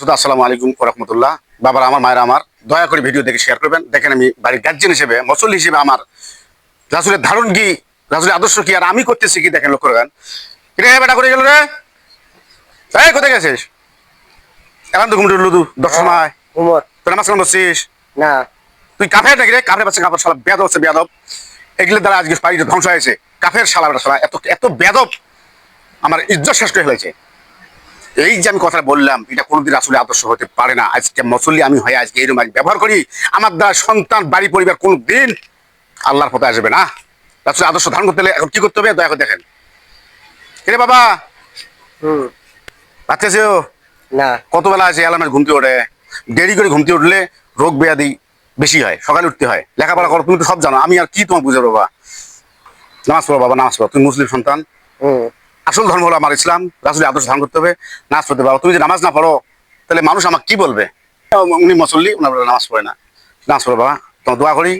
শুধু আসসালামু আলাইকুম রহমতুল্লাহ বাবার আমার মায়ের আমার দয়া করে ভিডিও দেখে শেয়ার করবেন। দেখেন আমি বাড়ির গার্জেন হিসেবে মসল্লি হিসেবে আমার রাসুলের ধারণ কি রাসুলের আদর্শ কি আর আমি করতেছি কি দেখেন লক্ষ্য রাখেন। রে বেটা করে গেল রে? এই কোথায় গেছিস? এখন তো ঘুমটে উঠল দশ সময়। তোর নামাজ বসছিস? না। তুই কাফের নাকি রে? কাফের বাচ্চা কাফের শালা বেদব হচ্ছে বেদব এগুলোর দ্বারা আজকে বাড়িটা ধ্বংস হয়েছে। কাফের শালা বেটা শালা এত এত বেদব আমার ইজ্জত শেষ করে ফেলেছে। এই যে আমি কথা বললাম এটা কোনোদিন আসলে আদর্শ হতে পারে না। আজকে মুসল্লি আমি হয়ে আজকে এইরকম ব্যবহার করি আমার দ্বারা সন্তান বাড়ি পরিবার কোনো দিন আল্লাহর পথে আসবে না। আসলে আদর্শ ধারণ করতে হলে এখন কি করতে হবে? দয়া করে দেখেন। রে বাবা? হুম। বাচ্চা? না। কত বেলা আছে অ্যালার্মের ঘুমতে ওঠে দেরি করে ঘুমতে উঠলে রোগ ব্যাধি বেশি হয় সকালে উঠতে হয়। লেখাপড়া করো তুমি তো সব জানো। আমি আর কি তোমার বুঝে বাবা? নামাজ পড়ো বাবা নামাজ পড়ো। তুমি মুসলিম সন্তান। আসল ধর্ম হলো আমার ইসলাম, রাসুলের আদর্শ ধারণ করতে হবে, নামাজ পড়তে পারো তুমি যদি নামাজ না পড়ো, তাহলে মানুষ আমাকে কি বলবে? উনি মুসল্লি ওনার নামাজ পড়ে না। নামাজ পড়ো বাবা, তোমার দোয়া করি,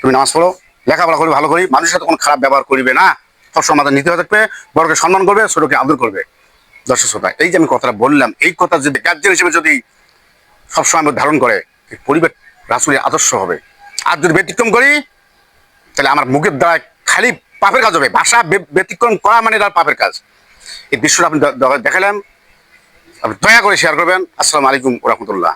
তুমি নামাজ পড়ো, লেখাপড়া করি, ভালো করি, মানুষের সাথে কোনো খারাপ ব্যবহার করবে না। সবসময় আমাদের নীতি থাকবে, বড়কে সম্মান করবে, ছোটকে আদর করবে। দর্শক শ্রোতা, এই যে আমি কথাটা বললাম, এই কথা যদি গার্জেন হিসেবে যদি সবসময় আমরা ধারণ করে পরিবেশ রাসুলের আদর্শ হবে। আর যদি ব্যতিক্রম করি, তাহলে আমার মুখের দ্বারা খালি পাপের কাজ হবে। ভাষা ব্যতিক্রম করা মানে তার পাপের কাজ। এই দৃশ্যটা আপনি দেখালাম। আপনি দয়া করে শেয়ার করবেন। আসসালামু আলাইকুম রহমতুল্লাহ।